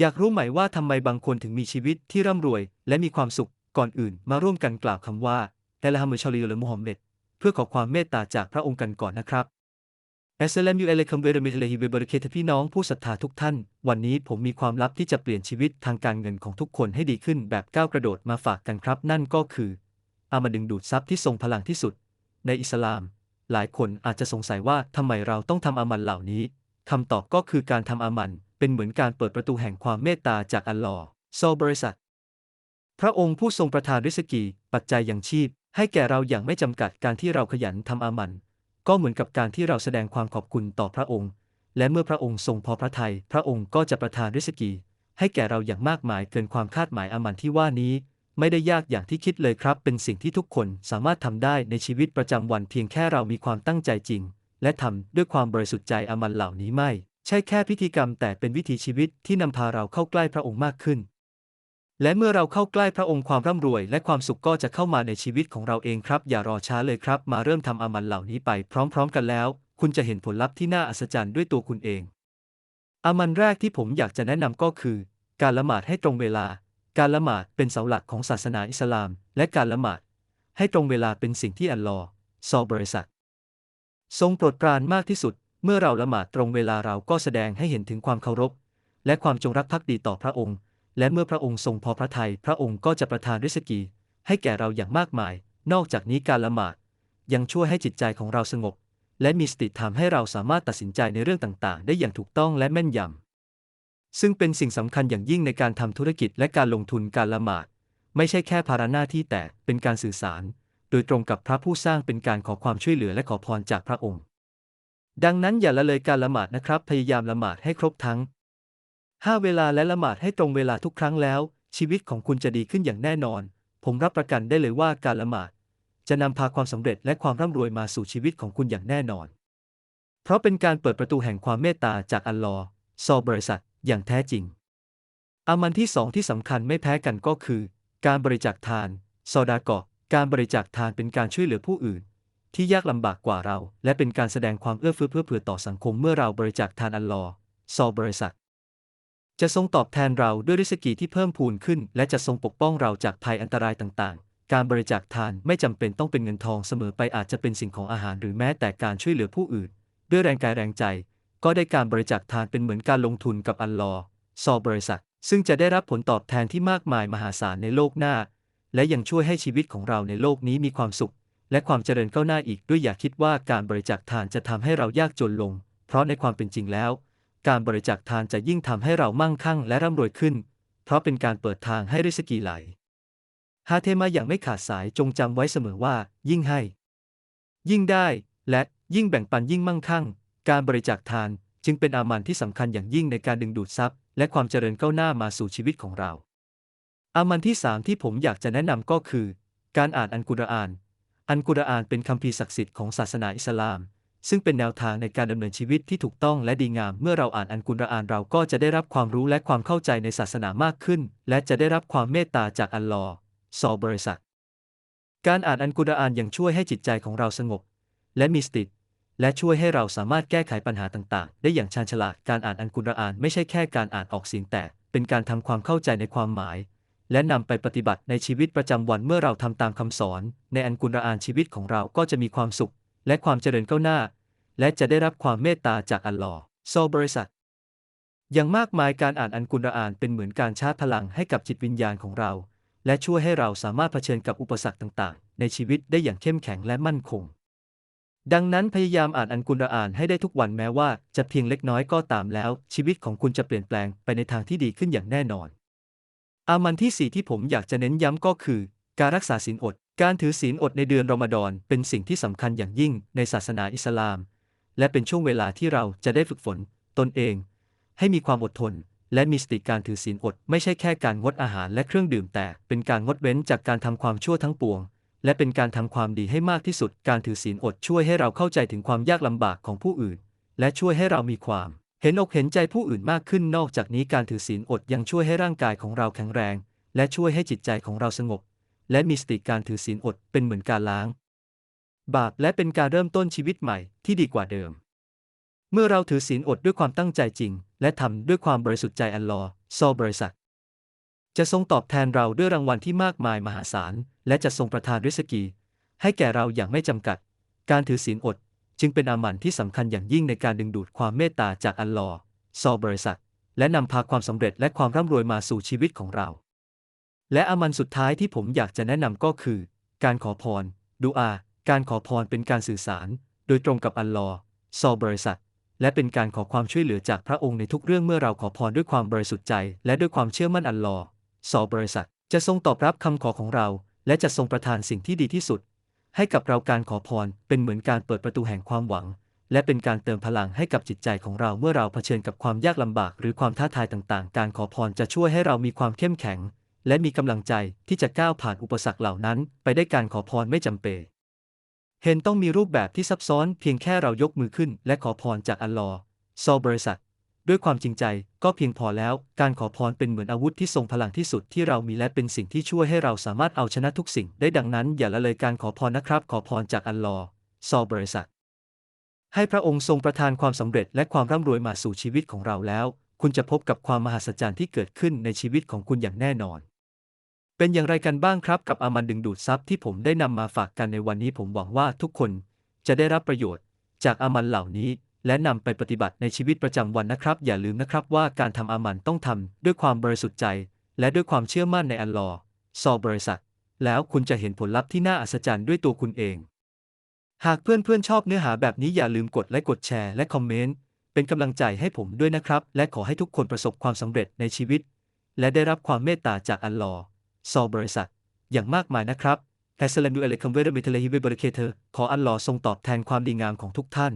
อยากรู้ไหมว่าทำไมบางคนถึงมีชีวิตที่ร่ำรวย และมีความสุข ก่อนอื่น มาร่วมกันกล่าวคำว่าแต่ละฮัมมุชลีหรือมุฮัมมัดเพื่อขอความเมตตาจากพระองค์กันก่อนนะครับอัสสลามุอะลัยกุมเวรมิลลฮิวบเราะกาตุฮ์พี่น้องผู้ศรัทธาทุกท่าน วันนี้ผมมีความลับที่จะเปลี่ยนชีวิตทางการเงินของทุกคนให้ดีขึ้นแบบก้าวกระโดดมาฝากกันครับ นั่นก็คือ อามาดึงดูดทรัพย์ที่ทรงพลังที่สุด ในอิสลาม หลายคนอาจจะสงสัยว่าทำไมเราต้องทำอามันเหล่านี้คำตอบก็คือการทำอามัน เป็นเหมือนการเปิดประตูแห่งความเมตตาจากอัลลอฮ์โซบริษัท พระองค์ผู้ทรงประทานริสกี ปัจจัยอย่างชีพ ให้แก่เราอย่างไม่จำกัดการที่เราขยันทำอามัน ก็เหมือนกับการที่เราแสดงความขอบคุณต่อพระองค์ และเมื่อพระองค์ทรงพอพระทยัยพระองค์ก็จะประทานริสกี ให้แก่เราอย่างมากมายเกินความคาดหมายอามันที่ว่านี้ ไม่ได้ยากอย่างที่คิดเลยครับ เป็นสิ่งที่ทุกคนสามารถทำได้ในชีวิตประจำวันเพียงแค่เรามีความตั้งใจจริง และทำด้วยความบริสุทธิ์ใจอามันเหล่านี้ไม่ ใช่แค่พิธีกรรมแต่เป็นวิถีชีวิตที่นำพาเราเข้าใกล้พระองค์มากขึ้น และเมื่อเราเข้าใกล้พระองค์ความร่ำรวย และความสุขก็จะเข้ามาในชีวิตของเราเองครับ อย่ารอช้าเลยครับ มาเริ่มทำอามันเหล่านี้ไปพร้อม ๆ กันแล้ว คุณจะเห็นผลลัพธ์ที่น่าอัศจรรย์ด้วยตัวคุณเอง อามันแรกที่ผมอยากจะแนะนำก็คือ การละหมาดให้ตรงเวลา การละหมาดเป็นเสาหลักของศาสนาอิสลาม และการละหมาด ให้ตรงเวลาเป็นสิ่งที่อัลลอฮ์ซอบริษัท ทรงโปรดปรานมากที่สุด เมื่อเราละหมาดตรงเวลาเราก็แสดงให้เห็นถึงความเคารพ และความจงรักภักดีต่อพระองค์ และเมื่อพระองค์ทรงพอพระทยัยพระองค์ก็จะประทานริสกี ให้แก่เราอย่างมากมาย นอกจากนี้การละหมาด ยังช่วยให้จิตใจของเราสงบ และมีสติทำให้เราสามารถตัดสินใจในเรื่องต่างๆ ได้อย่างถูกต้องและแม่นยำซึ่งเป็นสิ่งสำคัญอย่างยิ่งในการทำธุรกิจและการลงทุนการละหมาด ไม่ใช่แค่ภาระหน้าที่แต่เป็นการสื่อสาร โดยตรงกับพระผู้สร้างเป็นการขอความช่วยเหลือและขอพรจากพระองค์ ดังนั้นอย่าละเลยการละหมาดนะครับ พยายามละหมาดให้ครบทั้ง 5 เวลาและละหมาดให้ตรงเวลาทุกครั้งแล้ว ชีวิตของคุณจะดีขึ้นอย่างแน่นอน ผมรับประกันได้เลยว่าการละหมาด จะนำพาความสำเร็จและความร่ำรวยมาสู่ชีวิตของคุณอย่างแน่นอน เพราะเป็นการเปิดประตูแห่งความเมตตาจากอัลลอฮ์ซอบริษัท อย่างแท้จริง อามันที่สองที่สำคัญไม่แพ้กันก็คือ การบริจาคทาน ซอดากอการบริจาคทานเป็นการช่วยเหลือผู้อื่น ที่ยากลำบากกว่าเรา และเป็นการแสดงความเอื้อเฟื้อเพื่อเผื่อต่อสังคมเมื่อเราบริจาคทานอัลลอฮ์ซอบริษัท จะทรงตอบแทนเราด้วยริสกีที่เพิ่มพูนขึ้น และจะทรงปกป้องเราจากภัยอันตรายต่างๆ การบริจาคทานไม่จำเป็นต้องเป็นเงินทองเสมอไปอาจจะเป็นสิ่งของอาหารหรือแม้แต่การช่วยเหลือผู้อื่น ด้วยแรงกายแรงใจ ก็ได้การบริจาคทานเป็นเหมือนการลงทุนกับอัลลอฮ์ซอบริษัท ซึ่งจะได้รับผลตอบแทนที่มากมายมหาศาลในโลกหน้า และยังช่วยให้ชีวิตของเราในโลกนี้มีความสุข และความเจริญก้าวหน้าอีกด้วยอย่าคิดว่าการบริจาคทานจะทำให้เรายากจนลง เพราะในความเป็นจริงแล้ว การบริจาคทานจะยิ่งทำให้เรามั่งคั่งและร่ำรวยขึ้น เพราะเป็นการเปิดทางให้ริสกีไหลฮาเทมาอย่างไม่ขาดสายจงจำไว้เสมอว่า ยิ่งให้ ยิ่งได้ และยิ่งแบ่งปันยิ่งมั่งคั่ง การบริจาคทานจึงเป็นอามันที่สำคัญอย่างยิ่งในการดึงดูดทรัพย์ และความเจริญก้าวหน้ามาสู่ชีวิตของเรา อามันที่สามที่ผมอยากจะแนะนำก็คือ การอ่านอันกุรอาน อันกุรอานเป็นคัมภีร์ศักดิ์สิทธิ์ของศาสนาอิสลาม ซึ่งเป็นแนวทางในการดำเนินชีวิตที่ถูกต้องและดีงาม เมื่อเราอ่านอันกุรอานเราก็จะได้รับความรู้และความเข้าใจในศาสนามากขึ้น และจะได้รับความเมตตาจากอัลลอฮ์ซอบริษัทการอ่านอันกุรอานยังช่วยให้จิตใจของเราสงบ และมีสติและช่วยให้เราสามารถแก้ไขปัญหาต่างๆ ได้อย่างชาญฉลาด การอ่านอันกุรอานไม่ใช่แค่การอ่านออกเสียงแต่เป็นการทำความเข้าใจในความหมาย และนำไปปฏิบัติในชีวิตประจำวันเมื่อเราทำตามคำสอน ในอันกุรอานชีวิตของเราก็จะมีความสุข และความเจริญก้าวหน้า และจะได้รับความเมตตาจากอัลลอฮ์โซบริษัท อย่างมากมายการอ่านอันกุรอานเป็นเหมือนการชาร์จพลังให้กับจิตวิญญาณของเรา และช่วยให้เราสามารถเผชิญกับอุปสรรคต่างๆ ในชีวิตได้อย่างเข้มแข็งและมั่นคง ดังนั้นพยายามอ่านอันกุรอานให้ได้ทุกวันแม้ว่าจะเพียงเล็กน้อยก็ตามแล้ว ชีวิตของคุณจะเปลี่ยนแปลงไปในทางที่ดีขึ้นอย่างแน่นอน อามันที่สี่ที่ผมอยากจะเน้นย้ำก็คือ การรักษาศีลอด การถือศีลอดในเดือนรอมฎอนเป็นสิ่งที่สำคัญอย่างยิ่งในศาสนาอิสลาม และเป็นช่วงเวลาที่เราจะได้ฝึกฝน ตนเอง ให้มีความอดทน และมีสติการถือศีลอด ไม่ใช่แค่การงดอาหารและเครื่องดื่มแต่ เป็นการงดเว้นจากการทำความชั่วทั้งปวง และเป็นการทำความดีให้มากที่สุด การถือศีลอดช่วยให้เราเข้าใจถึงความยากลำบากของผู้อื่น และช่วยให้เรามีความ เห็นอกเห็นใจผู้อื่นมากขึ้นนอกจากนี้การถือศีลอดยังช่วยให้ร่างกายของเราแข็งแรง และช่วยให้จิตใจของเราสงบ และมีสติการถือศีลอดเป็นเหมือนการล้าง บาปและเป็นการเริ่มต้นชีวิตใหม่ที่ดีกว่าเดิม เมื่อเราถือศีลอดด้วยความตั้งใจจริง และทำด้วยความบริสุทธิ์ใจอัลลอซอบริษัทจะทรงตอบแทนเราด้วยรางวัลที่มากมายมหาศาล และจะทรงประทานริสกี ให้แก่เราอย่างไม่จำกัด การถือศีลอด จึงเป็นอามันที่สำคัญอย่างยิ่งในการดึงดูดความเมตตาจากอัลลอฮ์ซอบริษัท และนำพาความสำเร็จและความร่ำรวยมาสู่ชีวิตของเรา และอามันสุดท้ายที่ผมอยากจะแนะนำก็คือ การขอพรดูอา การขอพรเป็นการสื่อสาร โดยตรงกับอัลลอฮ์ซอบริษัท และเป็นการขอความช่วยเหลือจากพระองค์ในทุกเรื่องเมื่อเราขอพรด้วยความบริสุทธิ์ใจ และด้วยความเชื่อมั่นอัลลอฮ์ซอบริษัท จะทรงตอบรับคำขอของเรา และจะทรงประทานสิ่งที่ดีที่สุด ให้กับเราการขอพรเป็นเหมือนการเปิดประตูแห่งความหวัง และเป็นการเติมพลังให้กับจิตใจของเราเมื่อเราเผชิญกับความยากลำบาก หรือความท้าทายต่างๆ การขอพรจะช่วยให้เรามีความเข้มแข็ง และมีกำลังใจที่จะก้าวผ่านอุปสรรคเหล่านั้น ไปได้การขอพรไม่จำเป็นเห็นต้องมีรูปแบบที่ซับซ้อนเพียงแค่เรายกมือขึ้น และขอพรจากอัลลอฮ์ซอบริษัท ด้วยความจริงใจก็เพียงพอแล้ว การขอพรเป็นเหมือนอาวุธที่ทรงพลังที่สุดที่เรามีและเป็นสิ่งที่ช่วยให้เราสามารถเอาชนะทุกสิ่งได้ดังนั้น อย่าละเลยการขอพรนะครับ ขอพรจากอัลลอฮ์ซอบริษัท ให้พระองค์ทรงประทานความสำเร็จและความร่ำรวยมาสู่ชีวิตของเราแล้ว คุณจะพบกับความมหัศจรรย์ที่เกิดขึ้นในชีวิตของคุณอย่างแน่นอน เป็นอย่างไรกันบ้างครับกับอามันดึงดูดทรัพย์ที่ผมได้นำมาฝากกันในวันนี้ผมหวังว่าทุกคนจะได้รับประโยชน์ จากอามันเหล่านี้ และนำไปปฏิบัติในชีวิตประจำวันนะครับ อย่าลืมนะครับว่าการทำอามันต้องทำด้วยความบริสุทธิ์ใจ และด้วยความเชื่อมั่นในอัลลอฮ์ซอบริษัท แล้วคุณจะเห็นผลลัพธ์ที่น่าอัศจรรย์ด้วยตัวคุณเอง หากเพื่อนๆชอบเนื้อหาแบบนี้อย่าลืมกดไลค์กดแชร์และคอมเมนต์เป็นกำลังใจให้ผมด้วยนะครับ และขอให้ทุกคนประสบความสำเร็จในชีวิต และได้รับความเมตตาจากอัลลอฮ์ซอบริษัท อย่างมากมายนะครับแต่สลามุอะลัยคัมเวรมิทเลฮิเวบริเคเธอขออัลลอฮ์ทรงตอบแทนความดีงามของทุกท่าน